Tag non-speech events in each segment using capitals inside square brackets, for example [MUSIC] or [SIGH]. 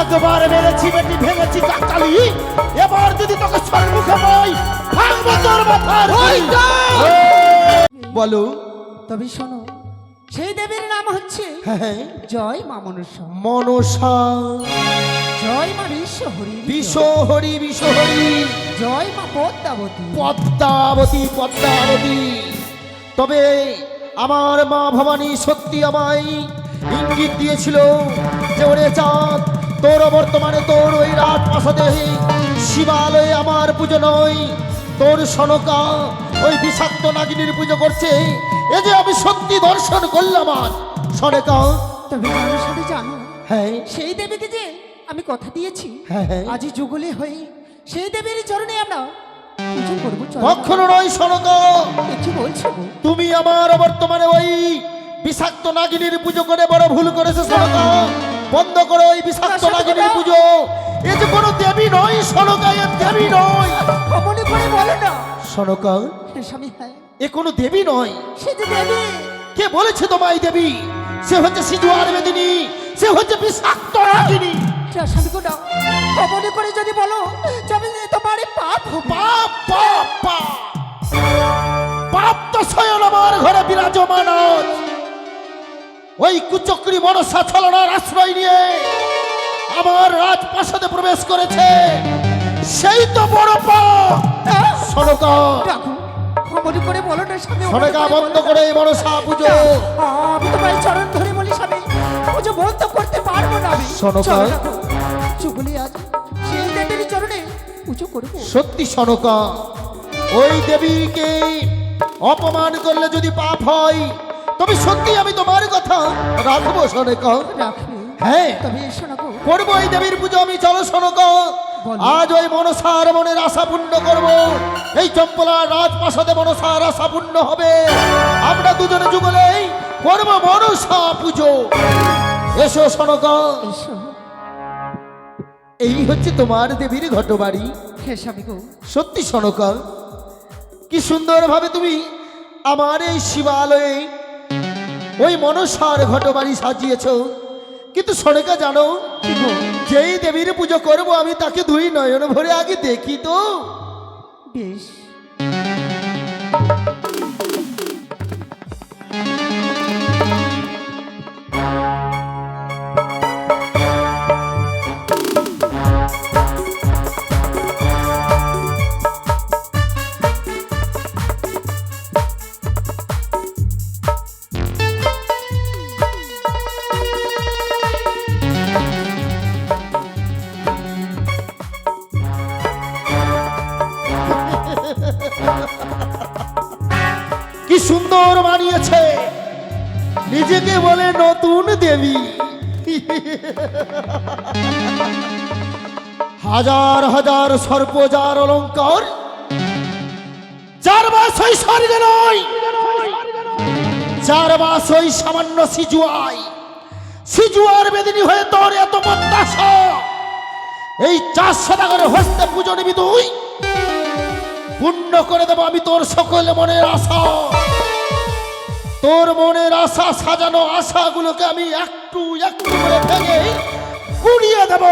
একবার মেরেছি বেটি ভেঙেছি কাকালি এবার যদি তোকে সম্মুখে পাই ভাঙবো তোর মাথার ওই বলো। তবে শোনো সেই দেবীর নাম হচ্ছে হ্যাঁ জয় মা মনসা। মনসা। জয় মা বিশ্বহরি। বিশ্বহরি বিশ্বহরি। জয় মা পদ্মাবতী। পদ্মাবতী পদ্মাবতী। তবে আমার মা ভবানী সত্যি আমায় ইঙ্গিত দিয়েছিল যে ওরে চাঁদ তোর বর্তমানে তোর ওই রাত প্রাসাদে শিবালয়ে আমার পুজো নয়। তোর সনকা ওই বিষাক্ত নাগিনীর পুজো করছে। এ যে আমি সত্যি দর্শন করলাম আর সনকা। তবে জানো সাথে জানো হ্যাঁ। সেই দেবীকে যে আমি কথা দিয়েছি হ্যাঁ, হ্যাঁ। আজই যুগলে হয়ে সেই দেবীর চরণে আমরা কখনো নয় সনকা। কি বলছো? তুমি আমার বর্তমানে ওই বিষাক্ত নাগিনীর পুজো করে বড় ভুল করেছ সনকা। বন্ধ করো ওই বিষাক্ত নাগিনীর পুজো। এ যে কোনো দেবী নয় সনকা এ দেবী নয়। অমনি করে বলো না। সনকা স্বামী হ্যাঁ। এ কোনো দেবী নয়। সে যে দেবী। কে বলেছে তোমায় দেবী? সে হচ্ছে সিজুয়ার বেদিনী। সে হচ্ছে বিষাক্ত নাগিনী স্বামী গো না অমনি করে যদি বলো তবে তোমার এই পাপ। পাপ পাপ পাপ। পাপ তো স্বয়ং আমার ঘরে বিরাজমান আজ। ওই কুচক্রী মনসা ছলনার আশ্রয় নিয়ে আমার রাজপ্রাসাদে প্রবেশ করেছে। সেই তো বড় পাপ সনকা করে বলো না স্বামী সনকা করে বন্ধ করে মনসা পুজো। আমি তোমার চরণ ধরে বলি স্বামী পুজো বন্ধ করতে পারব না আমি। চুগলি আজ সেই দেবীর চরণে পুজো করব। সত্যি সনকা ওই দেবীকে অপমান করলে যদি পাপ হয় তবে সত্যি আমি তোমার কথা রাখব সনকা হ্যাঁ। তবে করব এই দেবীর পুজো আমি চলো শোনক বলো। আজ ওই মনসার মনের আশা পূর্ণ করব। এই চম্পলা রাজপ্রাসাদে মনসার আশা পূর্ণ হবে। আমরা দুজনে যুগলেই করব মনসা পুজো। এসো শোনক এসো। এই হচ্ছে তোমার দেবীর ঘটবাড়ি। হে স্বামী গো। সত্যি শোনক কি সুন্দরভাবে তুমি আমার এই শিবালয়ে ওই মনসার ঘট বাড়ি সাজিয়েছ। কিন্তু সনেকা জানো, যেই দেবীর পুজো করব আমি তাকে দুই নয়ন ভরে আগে দেখি তো। বেশ। নিজেকে বলে নতুন দেবী। হাজার হাজার সর্পজার অলঙ্কার চার মাস ওই স্বর্গে নয় চার মাস ওই সামান্য সিজুয়াই সিজুয়ার বেদিনী হয়ে তোর এত প্রত্যাশা। এই চারশো টাকার হস্তে পুজো নিবি তুই। পূর্ণ করে দেবো আমি তোর সকলে মনের আশা। তোর মনের আশা সাজানো আশাগুলোকে আমি একটু একটু করে ভেঙে গুড়িয়ে দেব।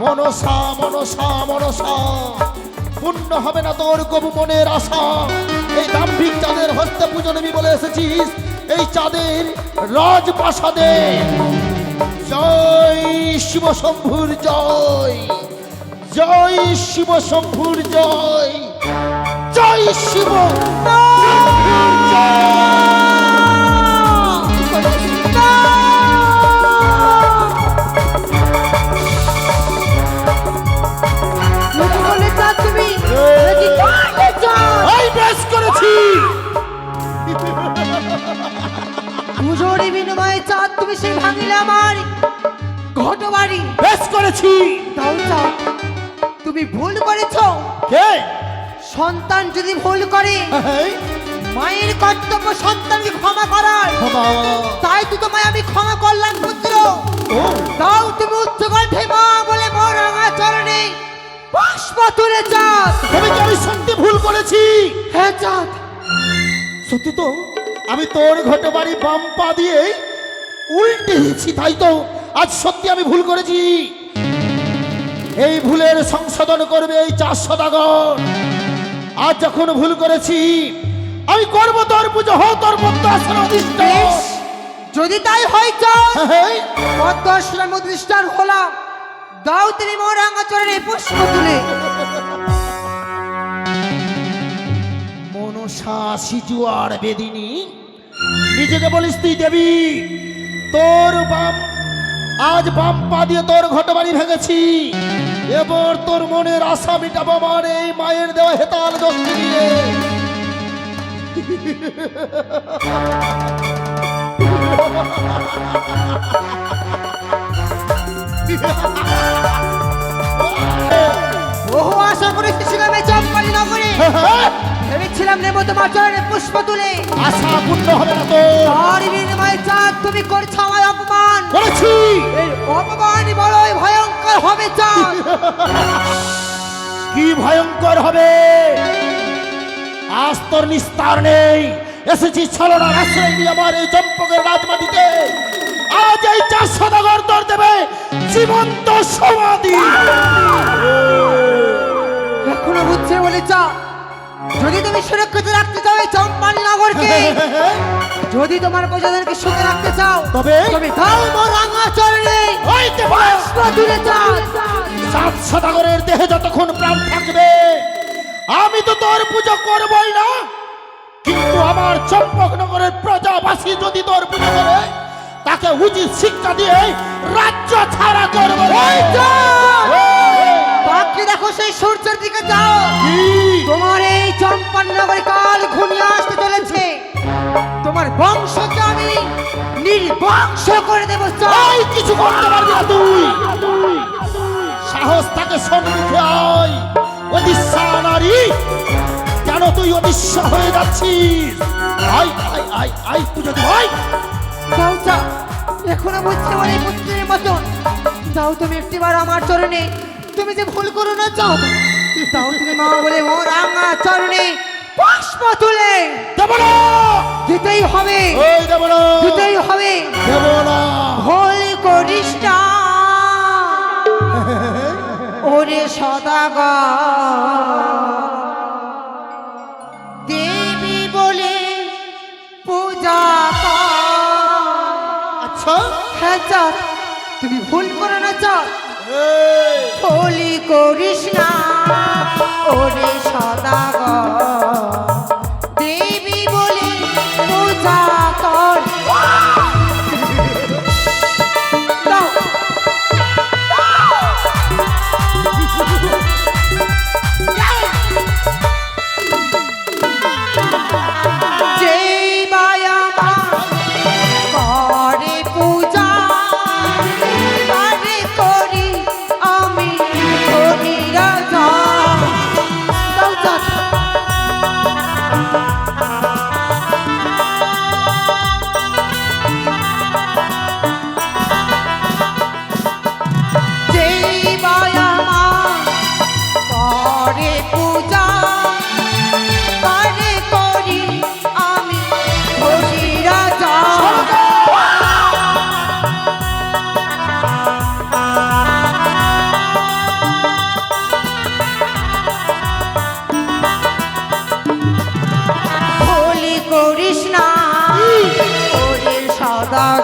মনসা মনসা মনসা পূর্ণ হবে না তোর কবু মনের আশা। এই দাম্ভিক চাঁদের হস্তে পুজো নেবি বলে এসেছিস। এই চাঁদের রাজপ্রাসাদে। জয় শিব শম্ভুর জয়। জয় শিব শম্ভুর জয়। শিব পুজোর বিনিময়ে চাঁদ তুমি সেই ভাঙিলে আমার বেশ করেছি। তাও তুমি ভুল করেছ। কে? সন্তান যদি ভুল করে মায়ের কর্তব্য সন্তানকে ক্ষমা করার। তাই তো তোমায় আমি ক্ষমা করলাম পুত্র। ও, তাও তুমি উচ্চ কণ্ঠে মা বলে মোর রাঙা চরণে পুষ্প তুলে চাঁদ। তবে কি আমি সত্যি ভুল করেছি। হ্যাঁ চাঁদ। সত্যি তো আমি তোর ঘটে বাড়ি বাম পা দিয়ে উল্টে দিয়েছি তাই তো আজ সত্যি আমি ভুল করেছি। এই ভুলের সংশোধন করবে এই চার সদাগর আজ যখন ভুল করেছি আমি করব তোর পুজো হো তোর আসন অধিষ্ঠ। যদি তাই হয় পদ্মাশ্রম দৃষ্টান হলাম। দাও তিনি মোর আঙ্গাচরণে পুষ্প তুলে। মনসা সিজু আর বেদিনী নিজেকে বলিস তুই দেবী তোর বাম আজ বাম পা দিয়ে তোর ঘটবাড়ি ভেঙেছি। এবার তোর মনের আশা মিটাবো আমার এই মায়ের দেওয়া হেতাল দস্তি দিয়ে। বহু আশা করে শিশুগ্রামে চম্পালি নগরে। ভেবেছিলাম নেব তোমার চরণে পুষ্প তুলে। আশা পূর্ণ হবে না তো তার বিনিময়ে চাঁদ তুমি করছ আমার অপমান। করেছি। এই অপমান বড়ই ভয়ঙ্কর হবে চাঁদ। কি ভয়ঙ্কর হবে? আজ তোর নিস্তার নেই। এসেছি ছলনার আশ্রয় নিয়ে আমার এই চম্পকের রাজমাটিতে। আজ এই চার সদাগর তোর দেবে জীবন্ত সমাধি। এখনও বুঝছে বলে চাঁদ যদি তুমি সুরক্ষিত রাখতে চাও এই চম্পালি নগরকে [LAUGHS] যদি তোমার প্রজাদেরকে সুখে রাখতে চাও তবে? তবে দাও মোর রাঙা চরণে ওই দেবাস! পুষ্প তুলে চাঁদ সাত সদাগরের দেহে যতক্ষণ প্রাণ থাকবে আমি তো তোর পুজো করবই না। কিন্তু আমার চম্পকনগরের প্রজাবাসী যদি তোর পুজো করে তাকে উচিত শিক্ষা দিয়ে রাজ্য ছাড়া করব। বাকি দেখো সেই সূর্যের দিকে যাও। তোমার এই চম্পান নগরে কাল তোমার বংশকে আমি নির্বংশ করে দেবো। ওই কিছু করতে পারবি না তুই। সাহস তাকে সম্মুখে আয়। অদিশা নারী কেন তুই অদিশা হয়ে যাচ্ছিস? আই আই আই আই পুজো দি ভাই যাও যাও এখনও বুঝতে পারি পুত্রের মতন যাও তুমি একটিবার আমার চরণে। তুমি যে ভুল করো না যাও। যাও তুমি মা বলে ও রাঙা চরণে। পুষ্প তুলে দেব না। দিতেই হবে। ওই দেব না। দিতেই হবে। দেব না। ভুল করিস না ওরে সদাগা দেবী বলে পূজা আচ্ছা। হ্যাঁ চাঁদ তুমি ভুল করো না চাঁদ করিস না ওরে সদাগর।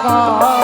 啊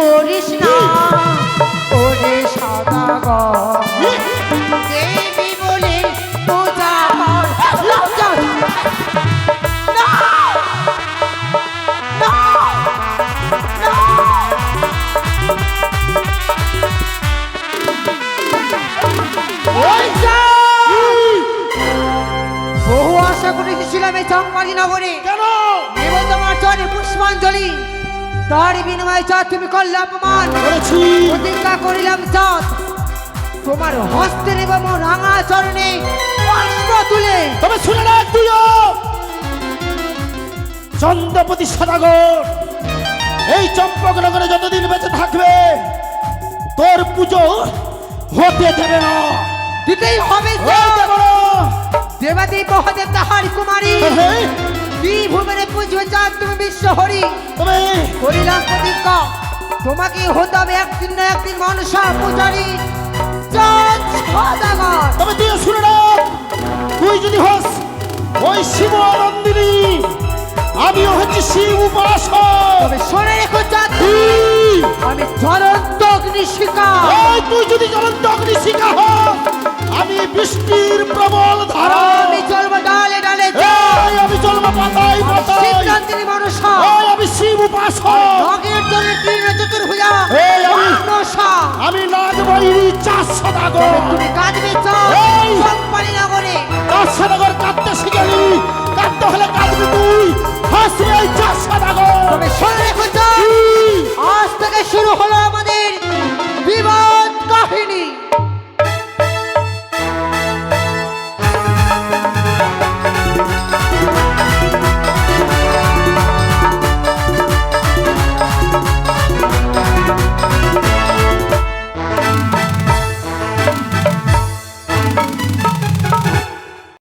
করিস না। ওরে সদাগর। দেবী বলে পূজা! বহু আশা করে এসেছিলাম এই চম্পালি নগরে কেন তোমার চরে পুষ্পাঞ্জলি। তার বিনিময়ে চা তুমি করলে অপমান প্রতিজ্ঞা করিলাম চাঁদ তোমার হস্তে নেব মোর রাঙা চরণে পুষ্প তুলে। তবে শুনে রাখ তুইও চন্দ্রপতি সদাগর এই চম্পকনগরে যতদিন বেঁচে থাকবে তোর পুজো হতে দেবে না। দিতেই হবে না। দেবাদেব মহাদেব তাহার কুমারী। হ্যাঁ, ভূমিনে পুজো চাঁদ তুমি বিশ্ব হরি। তবে করিলাম প্রতিজ্ঞা তোমাকে হতে হবে একদিন না একদিন মানুষা পূজারী। তবে তুইও শুনে রাখ তুই যদি হস ওই শিব নন্দিনী আমিও হচ্ছি শিব উপাসক। তবে শোনে রেখো তুই আমি জ্বলন্ত অগ্নিশিখা তুই যদি জ্বলন্ত অগ্নি শিখা হোক আমি বৃষ্টির প্রবল ধারা আমি চলবো ডালে আমি সিদ্ধান্তিনী মানুষ আমি শিব নগের তিন এই আমি আমি চার তুমি কাঁদবে চাও এই সম্পানি নগরে। চার সদাগর কাঁদতে শিখেলি কাঁদতে হলে তুই। হাসবে এই চার তুমি শুনে রেখো আজ থেকে শুরু হলো আমাদের